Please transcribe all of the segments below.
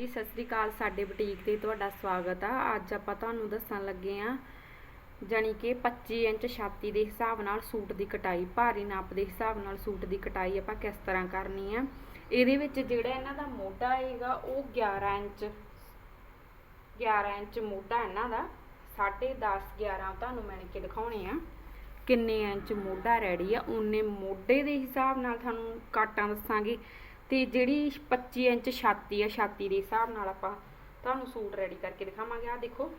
ਜੀ, ਸਤਿ ਸ੍ਰੀ ਅਕਾਲ ਸਾਡੇ ਬੁਟੀਕ ਤੇ ਤੁਹਾਡਾ ਸਵਾਗਤ ਆ। ਅੱਜ ਆਪਾਂ ਤੁਹਾਨੂੰ ਦੱਸਣ ਲੱਗੇ ਆ, ਜਾਣੀ ਕਿ 25 ਇੰਚ ਛਾਤੀ ਦੇ ਹਿਸਾਬ ਨਾਲ ਸੂਟ ਦੀ ਕਟਾਈ, ਭਾਰੀ ਨਾਪ ਦੇ ਹਿਸਾਬ ਨਾਲ ਸੂਟ ਦੀ ਕਟਾਈ ਆਪਾਂ ਕਿਸ ਤਰ੍ਹਾਂ ਕਰਨੀ ਆ। ਇਹਦੇ ਵਿੱਚ ਜਿਹੜਾ ਇਹਨਾਂ ਦਾ ਮੋਢਾ ਹੈਗਾ, ਉਹ 11 ਇੰਚ 11 ਇੰਚ ਮੋਢਾ ਇਹਨਾਂ ਦਾ 10.5 11 ਤੁਹਾਨੂੰ ਮੈਂ ਕਿ ਦਿਖਾਉਣੇ ਆ। ਕਿੰਨੇ ਇੰਚ ਮੋਢਾ ਰੈਡੀ ਆ, ਉਹਨੇ ਮੋਢੇ ਦੇ ਹਿਸਾਬ ਨਾਲ ਤੁਹਾਨੂੰ ਕਾਟਾਂ ਦੱਸਾਂਗੇ। ਤੇ ਜਿਹੜੀ 25 ਇੰਚ ਛਾਤੀ ਆ, ਛਾਤੀ ਦੇ ਹਿਸਾਬ ਨਾਲ ਆਪਾਂ ਤੁਹਾਨੂੰ ਸੂਟ ਰੈਡੀ ਕਰਕੇ ਦਿਖਾਵਾਂਗੇ। ਆ ਦੇਖੋ,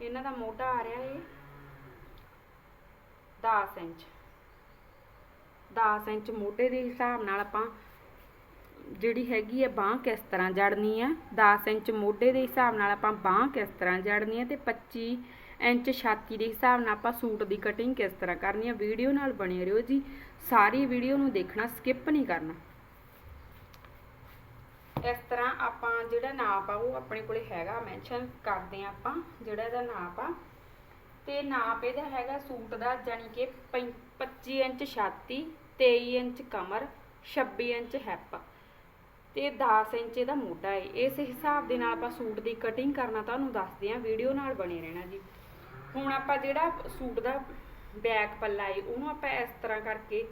ਇਹਨਾਂ ਦਾ ਮੋਢਾ ਆ ਰਿਹਾ ਏ 10 ਇੰਚ। 10 ਇੰਚ ਮੋਢੇ ਦੇ ਹਿਸਾਬ ਨਾਲ ਆਪਾਂ ਜਿਹੜੀ ਹੈਗੀ ਹੈ ਬਾਹ ਕਿਸ ਤਰ੍ਹਾਂ ਜੜਨੀ ਹੈ 10 ਇੰਚ ਮੋਢੇ ਦੇ ਹਿਸਾਬ ਨਾਲ ਆਪਾਂ ਬਾਹ ਕਿਸ ਤਰ੍ਹਾਂ ਜੜਨੀ ਹੈ ਤੇ 25 ਇੰਚ ਛਾਤੀ ਦੇ ਹਿਸਾਬ ਨਾਲ ਆਪਾਂ ਸੂਟ ਦੀ ਕਟਿੰਗ ਕਿਸ ਤਰ੍ਹਾਂ ਕਰਨੀ ਹੈ ਵੀਡੀਓ ਨਾਲ ਬਣੇ ਰਹੋ ਜੀ। ਸਾਰੀ ਵੀਡੀਓ ਨੂੰ ਦੇਖਣਾ ਸਕਿਪ ਨਹੀਂ ਕਰਨਾ। ਇਸ ਤਰ੍ਹਾਂ ਆਪਾਂ ਜਿਹੜਾ ਨਾਪ ਆ, ਉਹ ਆਪਣੇ ਕੋਲੇ ਹੈਗਾ ਮੈਂਸ਼ਨ ਕਰਦੇ ਆ ਆਪਾਂ, ਜਿਹੜਾ ਇਹਦਾ ਨਾਪ ਆ। ਤੇ ਨਾਪ ਇਹਦਾ ਹੈਗਾ ਸੂਟ ਦਾ ਜਾਨੀ ਕਿ 25 ਇੰਚ ਛਾਤੀ 23 ਇੰਚ ਕਮਰ 26 ਇੰਚ ਹੈਪ ਤੇ 10 ਇੰਚ ਇਹਦਾ ਮੋਢਾ ਹੈ ਇਸ ਹਿਸਾਬ ਦੇ ਨਾਲ ਆਪਾਂ ਸੂਟ ਦੀ ਕਟਿੰਗ ਕਰਨਾ ਤੁਹਾਨੂੰ ਦੱਸਦੇ ਆ ਵੀਡੀਓ ਨਾਲ ਬਣੇ ਰਹਿਣਾ ਜੀ। ਹੁਣ ਆਪਾਂ ਜਿਹੜਾ ਸੂਟ ਦਾ ਬੈਕ ਪੱਲਾ ਹੈ ਉਹਨੂੰ ਆਪਾਂ ਇਸ ਤਰ੍ਹਾਂ ਕਰਕੇ,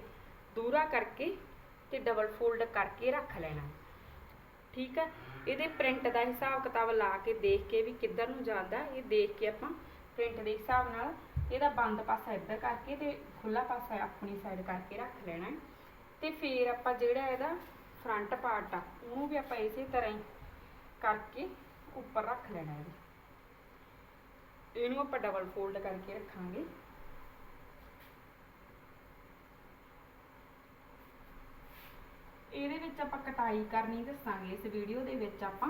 ਦੂਰਾ ਕਰਕੇ ਤੇ ਡਬਲ ਫੋਲਡ ਕਰਕੇ ਰੱਖ ਲੈਣਾ। ਠੀਕ ਹੈ? ਇਹਦੇ ਪ੍ਰਿੰਟ ਦਾ ਹਿਸਾਬ ਕਿਤਾਬ ਲਾ ਕੇ ਦੇਖ ਕੇ ਵੀ ਕਿੱਧਰ ਨੂੰ ਜਾਂਦਾ ਇਹ ਦੇਖ ਕੇ ਆਪਾਂ ਪ੍ਰਿੰਟ ਦੇ ਹਿਸਾਬ ਨਾਲ ਇਹਦਾ ਬੰਦ ਪਾਸਾ ਇੱਧਰ ਕਰਕੇ ਤੇ ਖੁੱਲਾ ਪਾਸਾ ਆਪਣੀ ਸਾਈਡ ਕਰਕੇ ਰੱਖ ਲੈਣਾ ਹੈ। ਤੇ ਫਿਰ ਆਪਾਂ ਜਿਹੜਾ ਇਹਦਾ ਫਰੰਟ ਪਾਰਟ ਆ, ਉਹਨੂੰ ਵੀ ਆਪਾਂ ਇਸੇ ਤਰ੍ਹਾਂ ਹੀ ਕਰਕੇ ਉੱਪਰ ਰੱਖ ਲੈਣਾ ਇਹਦੇ ਇਹਨੂੰ ਆਪਾਂ ਡਬਲ ਫੋਲਡ ਕਰਕੇ ਰੱਖਾਂਗੇ। ਇਹਦੇ ਵਿੱਚ ਆਪਾਂ ਕਟਾਈ ਕਰਨੀ ਦੱਸਾਂਗੇ, ਇਸ ਵੀਡੀਓ ਦੇ ਵਿੱਚ ਆਪਾਂ।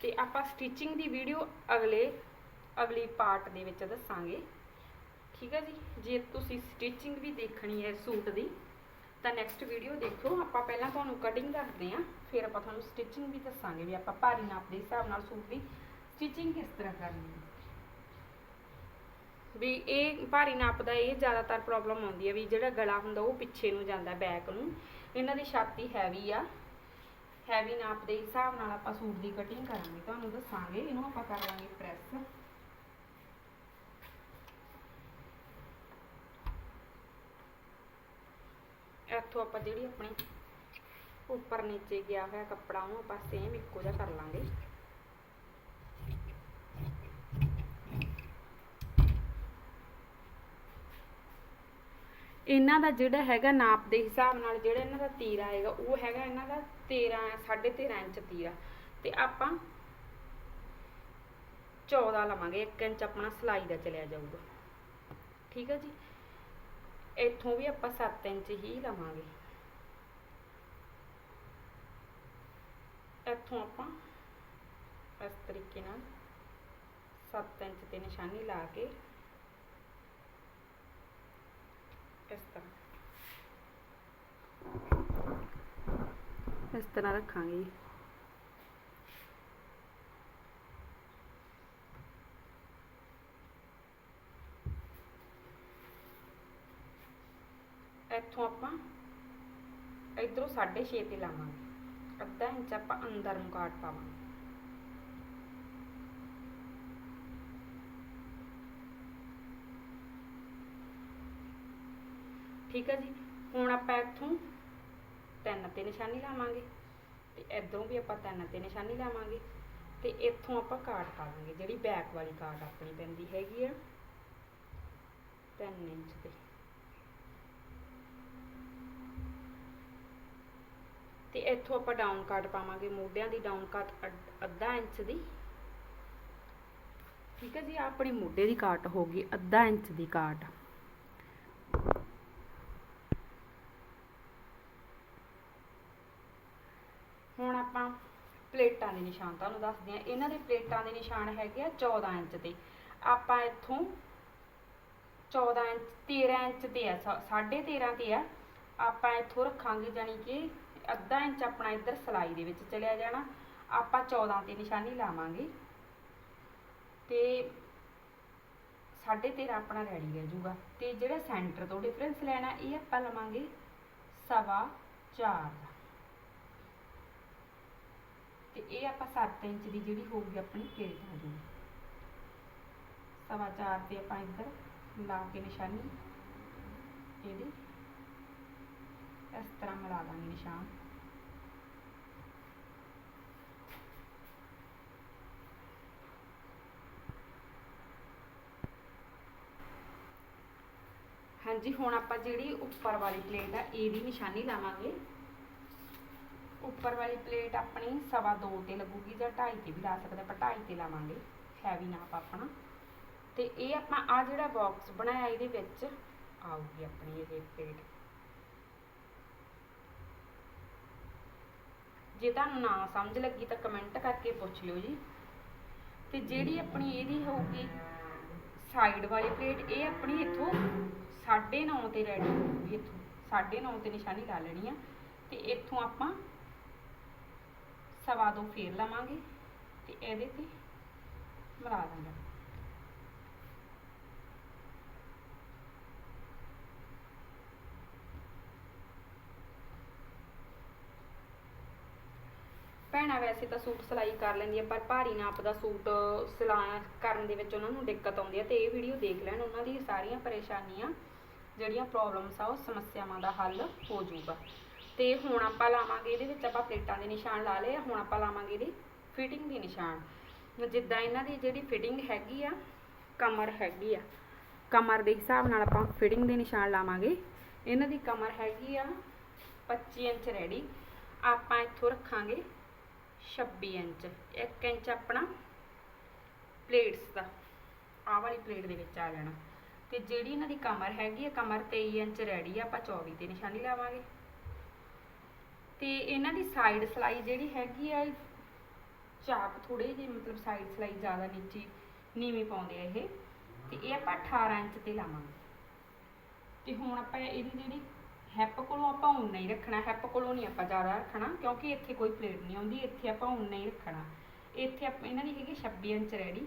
ਤੇ ਆਪਾਂ ਸਟਿਚਿੰਗ ਦੀ ਵੀਡੀਓ ਅਗਲੇ, ਅਗਲੀ ਪਾਰਟ ਦੇ ਵਿੱਚ ਦੱਸਾਂਗੇ। ਠੀਕ ਹੈ ਜੀ? ਜੇ ਤੁਸੀਂ ਸਟਿਚਿੰਗ ਵੀ ਦੇਖਣੀ ਹੈ ਸੂਟ ਦੀ, ਤਾਂ ਨੈਕਸਟ ਵੀਡੀਓ ਦੇਖੋ। ਆਪਾਂ ਪਹਿਲਾਂ ਤੁਹਾਨੂੰ ਕਟਿੰਗ ਕਰਦੇ ਆਂ ਫਿਰ ਆਪਾਂ ਤੁਹਾਨੂੰ ਸਟਿਚਿੰਗ ਵੀ ਦੱਸਾਂਗੇ ਵੀ ਆਪਾਂ ਭਾਰੀ ਨਾਪ ਦੇ ਹਿਸਾਬ ਨਾਲ ਸੂਟ ਦੀ ਸਟਿਚਿੰਗ ਕਿਸ ਤਰ੍ਹਾਂ ਕਰਨੀ ਹੈ। ਵੀ ਇਹ ਭਾਰੀ ਨਾਪ ਦਾ ਇਹ ਜ਼ਿਆਦਾਤਰ ਪ੍ਰੋਬਲਮ ਆਉਂਦੀ ਹੈ ਵੀ ਜਿਹੜਾ ਗਲਾ ਹੁੰਦਾ ਉਹ ਪਿੱਛੇ ਨੂੰ ਜਾਂਦਾ ਬੈਕ ਨੂੰ। ਇਹਨਾਂ ਦੀ ਛਾਤੀ ਹੈਵੀ ਆ। ਹੈਵੀ ਨਾਪ ਦੇ ਹਿਸਾਬ ਨਾਲ ਆਪਾਂ ਸੂਟ ਦੀ ਕਟਿੰਗ ਕਰਾਂਗੇ। ਤੁਹਾਨੂੰ ਦੱਸਾਂਗੇ, ਇਹਨੂੰ ਆਪਾਂ ਕਰ ਲਾਂਗੇ ਪ੍ਰੈਸ ਇੱਥੋਂ ਆਪਾਂ ਜਿਹੜੀ ਆਪਣੀ ਉੱਪਰ ਨੀਚੇ ਗਿਆ ਹੋਇਆ ਕੱਪੜਾ, ਉਹਨੂੰ ਆਪਾਂ ਸੇਮ ਇੱਕੋ ਜਿਹਾ ਕਰ ਲਾਂਗੇ। ਇਹਨਾਂ ਦਾ ਜਿਹੜਾ ਹੈਗਾ ਨਾਪ ਦੇ ਹਿਸਾਬ ਨਾਲ ਜਿਹੜਾ ਇਹਨਾਂ ਦਾ ਤੀਰਾ ਹੈਗਾ, ਉਹ ਹੈਗਾ ਇਹਨਾਂ ਦਾ 13 13.5 ਇੰਚ ਤੀਰਾ। ਤੇ ਆਪਾਂ 14 ਲਵਾਂਗੇ 1 ਇੰਚ ਆਪਣਾ ਸਲਾਈ ਦਾ ਚਲਿਆ ਜਾਊਗਾ। ਠੀਕ ਹੈ ਜੀ? ਇੱਥੋਂ ਵੀ ਆਪਾਂ 7 ਇੰਚ ਹੀ ਲਵਾਂਗੇ। ਇੱਥੋਂ ਆਪਾਂ ਇਸ ਤਰੀਕੇ ਨਾਲ 7 ਇੰਚ ਤੇ ਨਿਸ਼ਾਨੀ ਲਾ ਕੇ ਇਸ ਤਰ੍ਹਾਂ ਇਸ ਤਰ੍ਹਾਂ ਰੱਖਾਂਗੇ। ਇੱਥੋਂ ਆਪਾਂ ਇਧਰੋਂ 6.5 ਤੇ ਲਾਵਾਂਗੇ। ਅੱਧਾ ਇੰਚ ਆਪਾਂ ਅੰਦਰ ਨੂੰ ਕਾਟ ਪਾਵਾਂਗੇ। ਠੀਕ ਹੈ ਜੀ? ਹੁਣ ਆਪਾਂ ਇੱਥੋਂ ਤਿੰਨ ਤੇ ਨਿਸ਼ਾਨੀ ਲਾਵਾਂਗੇ ਤੇ ਇਧਰੋਂ ਵੀ ਆਪਾਂ ਤਿੰਨ ਤੇ ਨਿਸ਼ਾਨੀ ਲਾਵਾਂਗੇ ਤੇ ਇੱਥੋਂ ਆਪਾਂ ਕਾਟ ਪਾਵਾਂਗੇ ਜਿਹੜੀ ਬੈਕ ਵਾਲੀ ਕਾਟ ਆਪਣੀ ਪੈਂਦੀ ਹੈਗੀ ਆ। 3 ਇੰਚ ਤੇ। ਤੇ ਇੱਥੋਂ ਆਪਾਂ ਡਾਊਨ ਕਾਟ ਪਾਵਾਂਗੇ, ਮੋਢਿਆਂ ਦੀ ਡਾਊਨ ਕਾਟ ਅੱਧਾ ਇੰਚ ਦੀ। ਠੀਕ ਹੈ ਜੀ? ਆਪਣੀ ਮੋਢੇ ਦੀ ਕਾਟ ਹੋ ਗਈ, ਅੱਧਾ ਇੰਚ ਦੀ ਕਾਟ ਹੁਣ ਆਪਾਂ ਪਲੇਟਾਂ ਦੇ ਨਿਸ਼ਾਨ ਤੁਹਾਨੂੰ ਦੱਸਦੇ ਆ ਇਹਨਾਂ ਦੇ ਪਲੇਟਾਂ ਦੇ ਨਿਸ਼ਾਨ ਹੈਗੇ ਆ 14 ਇੰਚ ਤੇ ਆਪਾਂ ਇੱਥੋਂ 14 ਇੰਚ 13 ਇੰਚ ਤੇ ਆ 13.5 ਤੇ ਆ। ਆਪਾਂ ਇੱਥੋਂ ਰੱਖਾਂਗੇ ਜਾਨੀ ਕਿ ਅੱਧਾ ਇੰਚ ਆਪਣਾ ਇੱਧਰ ਸਲਾਈ ਦੇ ਵਿੱਚ ਚਲਿਆ ਜਾਣਾ। ਆਪਾਂ 14 ਤੇ ਨਿਸ਼ਾਨੀ ਲਾਵਾਂਗੇ। ਤੇ 13.5 ਆਪਣਾ ਰੈਡੀ ਰਹਿ ਜਾਊਗਾ। ਤੇ ਜਿਹੜਾ ਸੈਂਟਰ ਤੋਂ ਡਿਫਰੈਂਸ ਲੈਣਾ, ਇਹ ਆਪਾਂ ਲਵਾਂਗੇ ਸਵਾ 4 ਦਾ ਤੇ ਇਹ ਆਪਾਂ 7 ਇੰਚ ਦੀ ਜਿਹੜੀ ਹੋਊਗੀ ਆਪਣੀ ਪਲੇਟ ਆ ਜੂਗੀ ਸਵਾ ਚਾਰ ਤੇ ਆਪਾਂ ਇੱਧਰ ਲਾ ਕੇ ਨਿਸ਼ਾਨੀ, ਇਹਦੀ। ਇਸ ਤਰ੍ਹਾਂ ਮਿਲਾ ਦਾਂਗੇ ਨਿਸ਼ਾਨ। ਹਾਂਜੀ, ਹੁਣ ਆਪਾਂ ਜਿਹੜੀ ਉੱਪਰ ਵਾਲੀ ਪਲੇਟ ਆ, ਇਹਦੀ ਨਿਸ਼ਾਨੀ ਲਾਵਾਂਗੇ। ਉੱਪਰ ਵਾਲੀ ਪਲੇਟ ਆਪਣੀ ਸਵਾ ਦੋ ਤੇ ਲੱਗੂਗੀ ਜਾਂ ਢਾਈ ਤੇ ਵੀ ਲਾ ਸਕਦੇ ਆਪਾਂ ਢਾਈ ਤੇ ਲਾਵਾਂਗੇ। ਹੈਵੀ ਨਾਪ ਆਪਣਾ। ਤੇ ਇਹ ਆਪਾਂ ਆ ਜਿਹੜਾ ਬਾਕਸ ਬਣਾਇਆ, ਇਹਦੇ ਵਿੱਚ ਆਊਗੀ ਆਪਣੀ ਇਹ ਪਲੇਟ। ਜੇ ਤੁਹਾਨੂੰ ਨਾ ਸਮਝ ਲੱਗੀ ਤਾਂ ਕਮੈਂਟ ਕਰਕੇ ਪੁੱਛ ਲਿਓ ਜੀ। ਤੇ ਜਿਹੜੀ ਆਪਣੀ ਇਹਦੀ ਹੋਊਗੀ ਸਾਈਡ ਵਾਲੀ ਪਲੇਟ, ਇਹ ਆਪਣੀ ਇੱਥੋਂ 9.5 ਤੇ ਰੈਡੀ ਹੋਊਗੀ ਇੱਥੋਂ 9.5 ਤੇ ਨਿਸ਼ਾਨੀ ਲਾ ਲੈਣੀ ਆ। ਤੇ ਇੱਥੋਂ ਆਪਾਂ ਸਵਾ ਦੋ ਫੇਰ ਲਵਾਂਗੇ ਤੇ ਇਹਦੇ ਤੇ ਮਿਲਾ ਦਾਂਗੇ। ਭੈਣਾਂ ਵੈਸੇ ਤਾਂ ਸੂਟ ਸਿਲਾਈ ਕਰ ਲੈਂਦੀਆਂ, ਪਰ ਭਾਰੀ ਨਾਪ ਦਾ ਸੂਟ ਸਿਲਾ ਕਰਨ ਦੇ ਵਿੱਚ ਉਹਨਾਂ ਨੂੰ ਦਿੱਕਤ ਆਉਂਦੀ ਹੈ ਤੇ ਇਹ ਵੀਡੀਓ ਦੇਖ ਲੈਣ, ਉਹਨਾਂ ਦੀ ਸਾਰੀਆਂ ਪਰੇਸ਼ਾਨੀਆਂ ਜਿਹੜੀਆਂ ਪ੍ਰੋਬਲਮਸ ਆ ਉਹ ਸਮੱਸਿਆਵਾਂ ਦਾ ਹੱਲ ਹੋ ਜਾਊਗਾ। ਤੇ ਹੁਣ ਆਪਾਂ ਲਾਵਾਂਗੇ ਇਹਦੇ ਵਿੱਚ ਆਪਾਂ ਪਲੇਟਾਂ ਦੇ ਨਿਸ਼ਾਨ ਲਾ ਲਏ ਆ, ਹੁਣ ਆਪਾਂ ਲਾਵਾਂਗੇ ਇਹਦੀ ਫਿਟਿੰਗ ਦੀ ਨਿਸ਼ਾਨ। ਜਿੱਦਾਂ ਇਹਨਾਂ ਦੀ ਜਿਹੜੀ ਫਿਟਿੰਗ ਹੈਗੀ ਆ, ਕਮਰ ਹੈਗੀ ਆ, ਕਮਰ ਦੇ ਹਿਸਾਬ ਨਾਲ ਆਪਾਂ ਫਿਟਿੰਗ ਦੇ ਨਿਸ਼ਾਨ ਲਾਵਾਂਗੇ। ਇਹਨਾਂ ਦੀ ਕਮਰ ਹੈਗੀ ਆ 25 ਇੰਚ ਰੈਡੀ ਆਪਾਂ ਇੱਥੋਂ ਰੱਖਾਂਗੇ 26 ਇੰਚ 1 ਇੰਚ ਆਪਣਾ ਪਲੇਟਸ ਦਾ। ਆਹ ਵਾਲੀ ਪਲੇਟ ਦੇ ਵਿੱਚ ਆ ਜਾਣਾ। ਤੇ ਜਿਹੜੀ ਇਹਨਾਂ ਦੀ ਕਮਰ ਹੈਗੀ ਆ, ਕਮਰ 23 ਇੰਚ ਰੈਡੀ ਆ, ਆਪਾਂ 24 ਤੇ ਨਿਸ਼ਾਨੀ ਲਾਵਾਂਗੇ। ਤੇ ਇਹਨਾਂ ਦੀ ਸਾਈਡ ਸਲਾਈ ਜਿਹੜੀ ਹੈਗੀ ਆ ਚਾਪ ਥੋੜੇ ਜਿਹੇ, ਮਤਲਬ ਸਾਈਡ ਸਲਾਈ ਜ਼ਿਆਦਾ ਨੀਚੇ, ਨੀਵੀਂ ਪਾਉਂਦੇ ਆ ਇਹ। ਤੇ ਇਹ ਆਪਾਂ 18 ਇੰਚ ਤੇ ਲਾਵਾਂਗੇ। ਤੇ ਹੁਣ ਆਪਾਂ ਇਹਦੀ ਜਿਹੜੀ ਹੈਪ ਕੋਲੋਂ ਆਪਾਂ ਉਨਾ ਹੀ ਰੱਖਣਾ ਹੈਪ ਕੋਲੋਂ ਨਹੀਂ ਆਪਾਂ ਜ਼ਿਆਦਾ ਰੱਖਣਾ, ਕਿਉਂਕਿ ਇੱਥੇ ਕੋਈ ਪਲੇਟ ਨਹੀਂ ਆਉਂਦੀ, ਇੱਥੇ ਆਪਾਂ ਉਨਾ ਹੀ ਰੱਖਣਾ। ਇੱਥੇ ਆਪਾਂ, ਇਹਨਾਂ ਦੀ ਹੈਗੀ 26 ਇੰਚ ਰੈਡੀ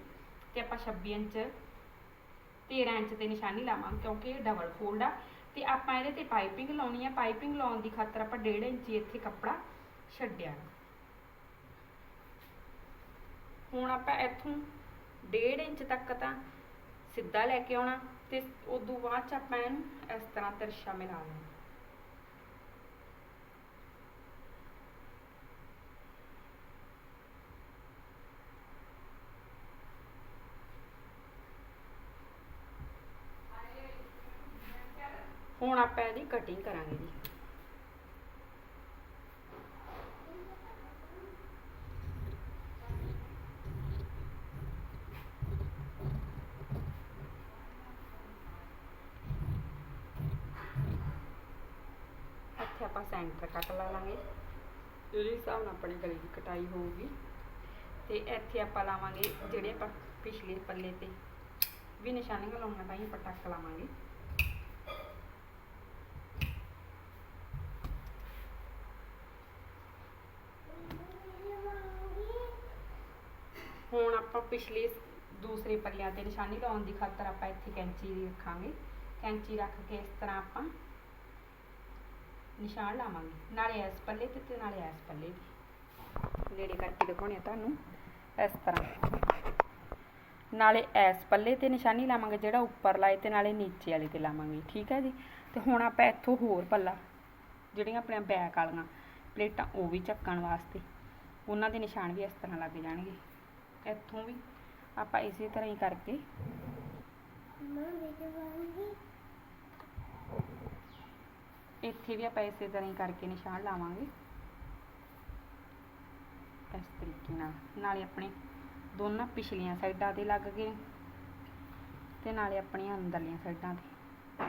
ਤੇ ਆਪਾਂ 26 ਇੰਚ 13 ਇੰਚ ਤੇ ਨਿਸ਼ਾਨੀ ਲਾਵਾਂਗੇ, ਕਿਉਂਕਿ ਇਹ ਡਬਲ ਫੋਲਡ ਆ। ਤੇ ਆਪਾਂ ਇਹਦੇ ਤੇ ਪਾਈਪਿੰਗ ਲਾਉਣੀ ਆ। ਪਾਈਪਿੰਗ ਲਾਉਣ ਦੀ ਖਾਤਰ ਆਪਾਂ 1.5 ਇੰਚ ਇੱਥੇ ਕੱਪੜਾ ਛੱਡਿਆ। ਹੁਣ ਆਪਾਂ ਇੱਥੋਂ 1.5 ਇੰਚ ਤੱਕ ਤਾਂ ਸਿੱਧਾ ਲੈ ਕੇ ਆਉਣਾ ਤੇ ਉਦੋਂ ਬਾਅਦ ਚ ਆਪਾਂ ਇਹਨੂੰ ਇਸ ਤਰ੍ਹਾਂ ਤਿਰਛਾ ਮਿਲਾ ਲੈਣਾ। ਹੁਣ ਆਪਾਂ ਇਹਦੀ ਕਟਿੰਗ ਕਰਾਂਗੇ ਜੀ। ਇੱਥੇ ਆਪਾਂ ਸੈਂਟਰ ਕੱਟ ਲਾ ਲਾਂਗੇ। ਜਿਹੜੇ ਹਿਸਾਬ ਨਾਲ ਆਪਣੀ ਗਲੀ ਦੀ ਕਟਾਈ ਹੋਊਗੀ। ਤੇ ਇੱਥੇ ਆਪਾਂ ਲਾਵਾਂਗੇ ਜਿਹੜੇ ਆਪਾਂ ਪਿਛਲੇ ਪੱਲੇ ਤੇ ਵੀ ਨਿਸ਼ਾਨੀਆਂ ਲਾਉਣਾ ਤਾਂ ਹੀ ਆਪਾਂ ਟੱਕ ਲਾਵਾਂਗੇ ਹੁਣ ਆਪਾਂ ਪਿਛਲੇ ਦੂਸਰੇ ਪੱਲਿਆਂ ਤੇ ਨਿਸ਼ਾਨੀ ਲਾਉਣ ਦੀ ਖਾਤਰ ਆਪਾਂ ਇੱਥੇ ਕੈਂਚੀ ਰੱਖਾਂਗੇ। ਕੈਂਚੀ ਰੱਖ ਕੇ ਇਸ ਤਰ੍ਹਾਂ ਆਪਾਂ ਨਿਸ਼ਾਨ ਲਾਵਾਂਗੇ। ਨਾਲੇ ਇਸ ਪੱਲੇ ਤੇ ਤੇ ਨਾਲੇ ਇਸ ਪੱਲੇ ਤੇ। ਨੇੜੇ ਕਰਕੇ ਦਿਖਾਉਣੇ ਆ ਤੁਹਾਨੂੰ ਇਸ ਤਰ੍ਹਾਂ। ਨਾਲੇ ਇਸ ਪੱਲੇ ਤੇ ਨਿਸ਼ਾਨੀ ਲਾਵਾਂਗੇ, ਜਿਹੜਾ ਉੱਪਰ ਲਾਏ ਤੇ ਨਾਲੇ ਨੀਚੇ ਵਾਲੇ ਤੇ ਲਾਵਾਂਗੇ। ਠੀਕ ਹੈ ਜੀ? ਤੇ ਹੁਣ ਆਪਾਂ ਇੱਥੋਂ ਹੋਰ ਪੱਲਾ, ਜਿਹੜੀਆਂ ਆਪਣੀਆਂ ਬੈਕ ਵਾਲੀਆਂ ਪਲੇਟਾਂ, ਉਹ ਵੀ ਚੱਕਣ ਵਾਸਤੇ। ਉਹਨਾਂ ਦੇ ਨਿਸ਼ਾਨ ਵੀ ਇਸ ਤਰ੍ਹਾਂ ਲੱਗ ਜਾਣਗੇ। ਇੱਥੋਂ ਵੀ ਆਪਾਂ ਇਸੇ ਤਰ੍ਹਾਂ ਹੀ ਕਰਕੇ ਇੱਥੇ ਵੀ ਆਪਾਂ ਇਸੇ ਤਰ੍ਹਾਂ ਹੀ ਕਰਕੇ ਨਿਸ਼ਾਨ ਲਾਵਾਂਗੇ। ਇਸ ਤਰੀਕੇ ਨਾਲ। ਨਾਲੇ ਆਪਣੇ ਦੋਨਾਂ ਪਿਛਲੀਆਂ ਸਾਈਡਾਂ ਤੇ ਲੱਗ ਗਏ ਤੇ ਨਾਲੇ ਆਪਣੀਆਂ ਅੰਦਰਲੀਆਂ ਸਾਈਡਾਂ ਤੇ।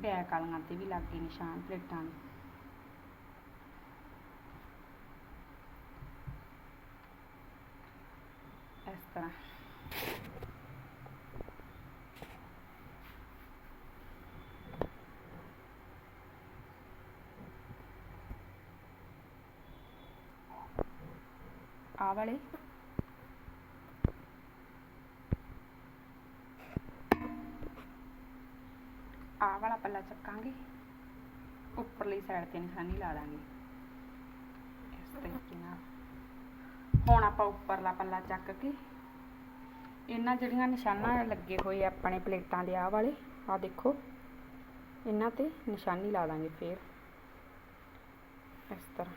ਬੈਕ ਵਾਲੀਆਂ ਤੇ ਵੀ ਲੱਗ ਗਏ ਨਿਸ਼ਾਨ ਪਲੇਟਾਂ ਦੇ। ਇਸ ਆ ਵਾਲੇ। ਆ ਵਾਲਾ ਪੱਲਾ ਚੱਕਾਂਗੇ। ਉੱਪਰਲੀ ਸਾਈਡ ਤੇ ਨਿਸ਼ਾਨੀ ਲਾ ਦਾਂਗੇ। ਇਸ ਤਰੀਕੇ ਨਾਲ। ਹੁਣ ਆਪਾਂ ਉੱਪਰਲਾ ਪੱਲਾ ਚੱਕ ਕੇ ਇਹਨਾਂ ਜਿਹੜੀਆਂ ਨਿਸ਼ਾਨਾਂ ਲੱਗੇ ਹੋਏ ਆਪਣੇ ਪਲੇਟਾਂ ਦੇ ਆਹ ਵਾਲੇ, ਆਹ ਦੇਖੋ। ਇਹਨਾਂ ਤੇ ਨਿਸ਼ਾਨੀ ਲਾ ਦਾਂਗੇ ਫੇਰ। ਇਸ ਤਰ੍ਹਾਂ।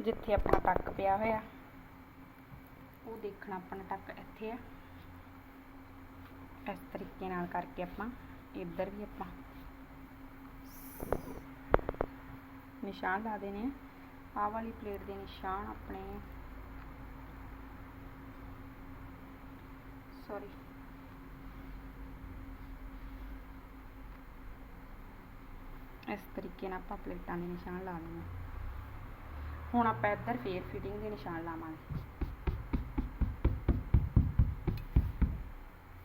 ਜਿੱਥੇ ਆਪਣਾ ਟੱਕ ਪਿਆ ਹੋਇਆ, ਉਹ ਦੇਖਣਾ ਆਪਣਾ ਟੱਕ ਇੱਥੇ ਆ। ਇਸ ਤਰੀਕੇ ਨਾਲ ਕਰਕੇ ਆਪਾਂ ਇੱਧਰ ਵੀ ਆਪਾਂ ਨਿਸ਼ਾਨ ਲਾ ਦੇਣੇ ਆ। ਆਹ ਵਾਲੀ ਪਲੇਟ ਦੇ ਨਿਸ਼ਾਨ ਆਪਣੇ ਸੌਰੀ ਇਸ ਤਰੀਕੇ ਨਾਲ ਆਪਾਂ ਪਲੇਟਾਂ ਦੇ ਨਿਸ਼ਾਨ ਲਾ ਲੈਣੇ ਹੁਣ ਆਪਾਂ ਇੱਧਰ ਫੇਰ ਫਿਟਿੰਗ ਦੇ ਨਿਸ਼ਾਨ ਲਾਵਾਂਗੇ।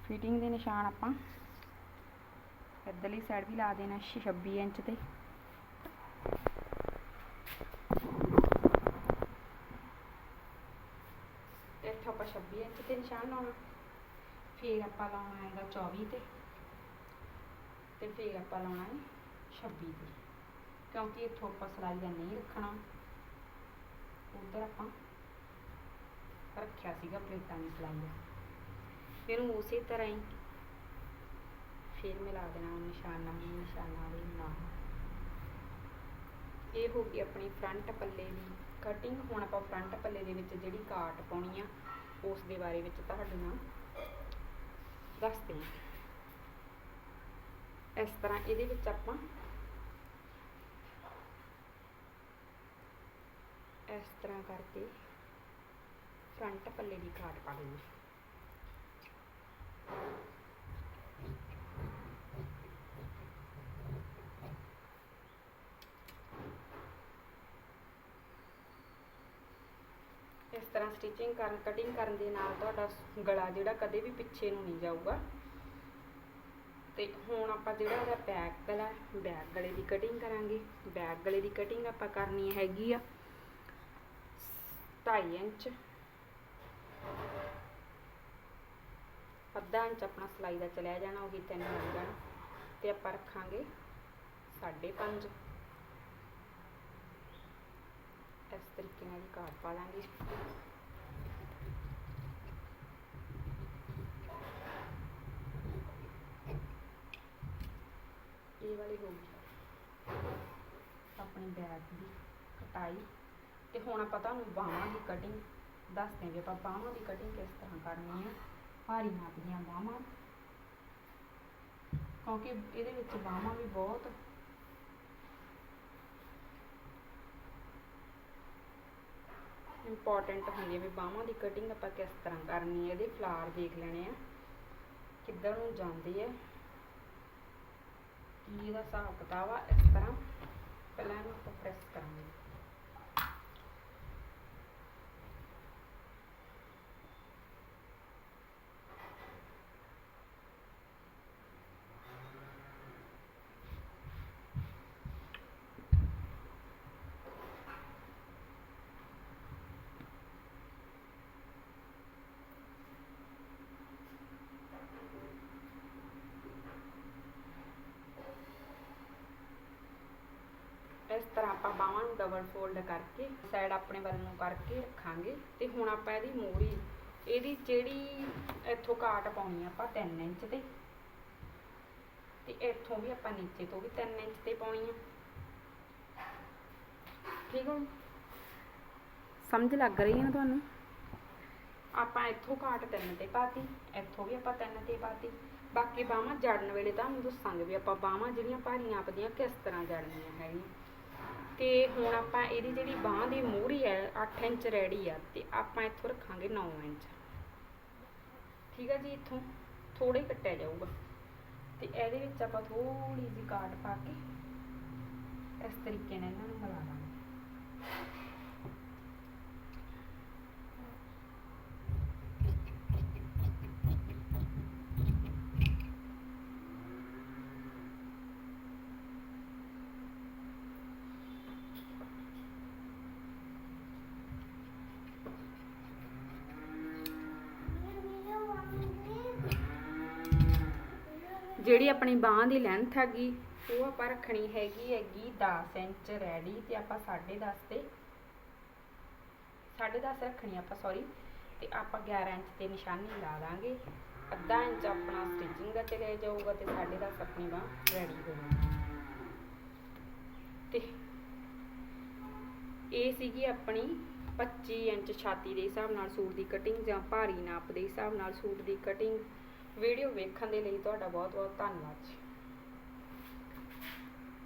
ਫਿਟਿੰਗ ਦੇ ਨਿਸ਼ਾਨ ਆਪਾਂ ਇੱਧਰਲੀ ਸਾਈਡ ਵੀ ਲਾ ਦੇਣਾ 26 ਇੰਚ ਤੇ। ਇੱਥੇ ਆਪਾਂ 26 ਇੰਚ ਤੇ ਨਿਸ਼ਾਨ ਲਾਉਣਾ। ਫਿਰ ਆਪਾਂ ਲਾਉਣਾ ਹੈਗਾ 24 ਤੇ। ਤੇ ਫਿਰ ਆਪਾਂ ਲਾਉਣਾ ਹੈ 26 ਤੇ। ਕਿਉਂਕਿ ਇੱਥੋਂ ਆਪਾਂ ਸਲਾਈ ਦਾ ਨਹੀਂ ਰੱਖਣਾ। ਉਧਰ ਆਪਾਂ ਰੱਖਿਆ ਸੀਗਾ ਪਲੇਟਾਂ ਦੀ ਸਲਾਈ ਦਾ ਫਿਰ ਉਸੇ ਤਰ੍ਹਾਂ ਹੀ ਫਿਰ ਮਿਲਾ ਦੇਣਾ ਨਿਸ਼ਾਨਾ ਨਿਸ਼ਾਨਾ ਦੇ ਨਾਲ ਇਹ ਹੋ ਗਈ ਆਪਣੀ ਫਰੰਟ ਪੱਲੇ ਦੀ ਕਟਿੰਗ ਹੁਣ ਆਪਾਂ ਫਰੰਟ ਪੱਲੇ ਦੇ ਵਿੱਚ ਜਿਹੜੀ ਕਾਟ ਪਾਉਣੀ ਆ, ਉਸ ਦੇ ਬਾਰੇ ਵਿੱਚ ਤੁਹਾਡੇ ਨਾਲ ਦੱਸਦੇ ਹਾਂ ਇਸ ਤਰ੍ਹਾਂ ਇਹਦੇ ਵਿੱਚ ਆਪਾਂ ਇਸ ਤਰ੍ਹਾਂ ਕਰਕੇ ਫਰੰਟ ਪੱਲੇ ਦੀ ਕਾਟ ਪਾ ਦੇਣੀ ਇਸ ਤਰ੍ਹਾਂ ਸਟਿਚਿੰਗ ਕਰਨ ਕਟਿੰਗ ਕਰਨ ਦੇ ਨਾਲ ਤੁਹਾਡਾ ਗਲਾ ਜਿਹੜਾ ਕਦੇ ਵੀ ਪਿੱਛੇ ਨੂੰ ਨਹੀਂ ਜਾਊਗਾ। ਤੇ ਹੁਣ ਆਪਾਂ ਜਿਹੜਾ ਇਹਦਾ ਬੈਕ ਗਲਾ ਬੈਕ ਗਲੇ ਦੀ ਕਟਿੰਗ ਕਰਾਂਗੇ। ਬੈਕ ਗਲੇ ਦੀ ਕਟਿੰਗ ਆਪਾਂ ਕਰਨੀ ਹੈਗੀ ਆ 2.5 ਇੰਚ। ਅੱਧਾ ਇੰਚ ਆਪਣਾ ਸਲਾਈ ਦਾ ਚਲਿਆ ਜਾਣਾ, ਉਹੀ ਤਿੰਨ ਬਣ ਜਾਣਾ। ਤੇ ਆਪਾਂ ਰੱਖਾਂਗੇ 5.5 ਇਸ ਤਰੀਕੇ ਨਾਲ ਹੀ ਕਾਟ ਪਾ ਲਾਂਗੇ ਇਹ ਵਾਲੀ ਹੋ ਗਈ ਆਪਣੀ ਦੀ ਕਟਾਈ। ਤੇ ਹੁਣ ਆਪਾਂ ਤੁਹਾਨੂੰ ਬਾਹਾਂ ਦੀ ਕਟਿੰਗ ਦੱਸਦੇ ਹਾਂ ਆਪਾਂ ਬਾਹਾਂ ਦੀ ਕਟਿੰਗ ਕਿਸ ਤਰ੍ਹਾਂ ਕਰਨੀ ਹੈ ਭਾਰੀ ਮਾਪ ਦੀਆਂ ਬਾਹਾਂ। ਕਿਉਂਕਿ ਇਹਦੇ ਵਿੱਚ ਬਾਹਾਂ ਵੀ ਬਹੁਤ ਇੰਪੋਰਟੈਂਟ ਹੁੰਦੀ ਹੈ ਵੀ ਬਾਹਾਂ ਦੀ ਕਟਿੰਗ ਆਪਾਂ ਕਿਸ ਤਰ੍ਹਾਂ ਕਰਨੀ ਹੈ ਇਹਦੇ ਫਲਾਰ ਦੇਖ ਲੈਣੇ ਆ। ਕਿੱਧਰ ਨੂੰ ਜਾਂਦੇ ਆ? ਕੀ ਇਹਦਾ ਹਿਸਾਬ ਕਿਤਾਬ ਆ? ਇਸ ਤਰ੍ਹਾਂ ਪਹਿਲਾਂ ਇਹਨੂੰ ਆਪਾਂ ਪ੍ਰੈਸ ਕਰਾਂਗੇ ਇਸ ਤਰ੍ਹਾਂ ਆਪਾਂ ਬਾਹਾਂ ਨੂੰ ਡਬਲ ਫੋਲਡ ਕਰਕੇ ਸਾਈਡ ਆਪਣੇ ਵੱਲ ਨੂੰ ਕਰਕੇ ਰੱਖਾਂਗੇ। ਤੇ ਹੁਣ ਆਪਾਂ ਇਹਦੀ ਮੋਰੀ, ਇਹਦੀ ਜਿਹੜੀ ਇੱਥੋਂ ਕਾਟ ਪਾਉਣੀ ਆਪਾਂ 3 ਇੰਚ ਤੇ। ਤੇ ਇੱਥੋਂ ਵੀ ਆਪਾਂ ਨੀਚੇ ਤੋਂ ਵੀ 3 ਇੰਚ ਤੇ ਪਾਉਣੀ ਆ। ਠੀਕ ਹੈ ਸਮਝ ਲੱਗ ਰਹੀ ਹੈ ਤੁਹਾਨੂੰ? ਆਪਾਂ ਇੱਥੋਂ ਕਾਟ 3 ਤੇ ਪਾਤੀ, ਇੱਥੋਂ ਵੀ ਆਪਾਂ 3 ਤੇ ਪਾਤੀ। ਬਾਕੀ ਬਾਹਾਂ ਜੜਨ ਵੇਲੇ ਤੁਹਾਨੂੰ ਦੱਸਾਂਗੇ ਵੀ ਆਪਾਂ ਬਾਹਾਂ ਜਿਹੜੀਆਂ ਭਾਰੀਆਂ ਆਪਦੀਆਂ ਕਿਸ ਤਰ੍ਹਾਂ ਜੜਨੀਆਂ ਹੈਗੀਆਂ। ਤੇ ਹੁਣ ਆਪਾਂ ਇਹਦੀ ਜਿਹੜੀ ਬਾਹ ਦੀ ਮੂਹਰੀ ਹੈ 8 ਇੰਚ ਰੈਡੀ ਆ ਤੇ ਆਪਾਂ ਇੱਥੋਂ ਰੱਖਾਂਗੇ 9 ਇੰਚ। ਠੀਕ ਆ ਜੀ, ਇੱਥੋਂ ਥੋੜੇ ਕੱਟਿਆ ਜਾਊਗਾ। ਤੇ ਇਹਦੇ ਵਿੱਚ ਆਪਾਂ ਥੋੜੀ ਜਿਹੀ ਕਾਟ ਪਾ ਕੇ ਇਸ ਤਰੀਕੇ ਨਾਲ ਇਹਨਾਂ ਨੂੰ ਮਿਲਾ ਦਾਂਗੇ। ਜਿਹੜੀ ਆਪਣੀ ਬਾਹ ਦੀ ਲੈਂਥ ਹੈਗੀ, ਉਹ ਆਪਾਂ ਰੱਖਣੀ ਹੈਗੀ ਹੈਗੀ 10 ਇੰਚ ਰੈਡੀ ਤੇ ਆਪਾਂ 10.5 ਤੇ 10.5 ਰੱਖਣੀ ਆਪਾਂ ਸੌਰੀ ਤੇ ਆਪਾਂ 11 ਇੰਚ ਤੇ ਨਿਸ਼ਾਨੀ ਲਾ ਦਾਂਗੇ। ਅੱਧਾ ਇੰਚ ਆਪਣਾ ਸਟਿਚਿੰਗ ਦਾ ਚਲੇ ਜਾਊਗਾ ਤੇ 10.5 ਆਪਣੀ ਬਾਂਹ ਰੈਡੀ ਹੋ ਜਾਊਗੀ ਤੇ ਇਹ ਸੀਗੀ ਆਪਣੀ 25 ਇੰਚ ਛਾਤੀ ਦੇ ਹਿਸਾਬ ਨਾਲ ਸੂਟ ਦੀ ਕਟਿੰਗ ਜਾਂ ਭਾਰੀ ਨਾਪ ਦੇ ਹਿਸਾਬ ਨਾਲ ਸੂਟ ਦੀ ਕਟਿੰਗ ਵੀਡੀਓ ਵੇਖਣ ਦੇ ਲਈ ਤੁਹਾਡਾ ਬਹੁਤ ਬਹੁਤ ਧੰਨਵਾਦ ਜੀ।